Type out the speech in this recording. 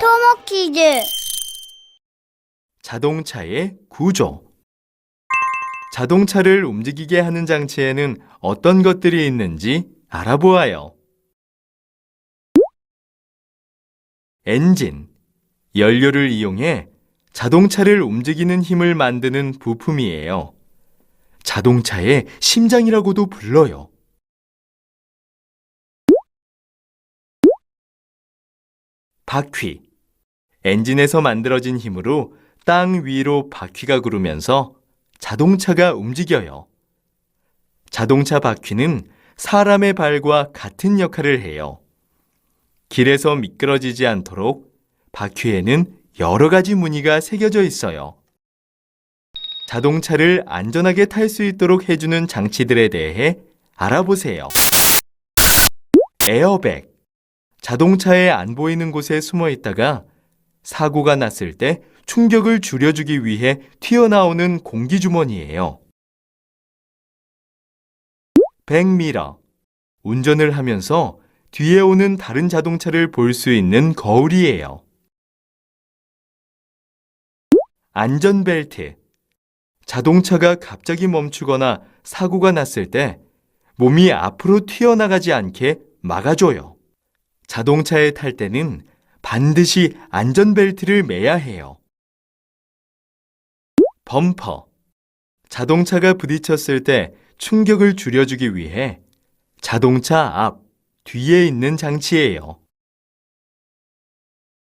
토모 퀴즈. 자동차의 구조. 자동차를 움직이게 하는 장치에는 어떤 것들이 있는지 알아보아요. 엔진. 연료를 이용해 자동차를 움직이는 힘을 만드는 부품이에요. 자동차의 심장이라고도 불러요. 바퀴. 엔진에서 만들어진 힘으로 땅 위로 바퀴가 구르면서 자동차가 움직여요. 자동차 바퀴는 사람의 발과 같은 역할을 해요. 길에서 미끄러지지 않도록 바퀴에는 여러 가지 무늬가 새겨져 있어요. 자동차를 안전하게 탈 수 있도록 해주는 장치들에 대해 알아보세요. 에어백. 자동차에 안 보이는 곳에 숨어 있다가 사고가 났을 때 충격을 줄여주기 위해 튀어나오는 공기주머니예요. 백미러. 운전을 하면서 뒤에 오는 다른 자동차를 볼 수 있는 거울이에요. 안전벨트. 자동차가 갑자기 멈추거나 사고가 났을 때 몸이 앞으로 튀어나가지 않게 막아줘요. 자동차에 탈 때는 반드시 안전벨트를 매야 해요. 범퍼. 자동차가 부딪혔을 때 충격을 줄여주기 위해 자동차 앞, 뒤에 있는 장치예요.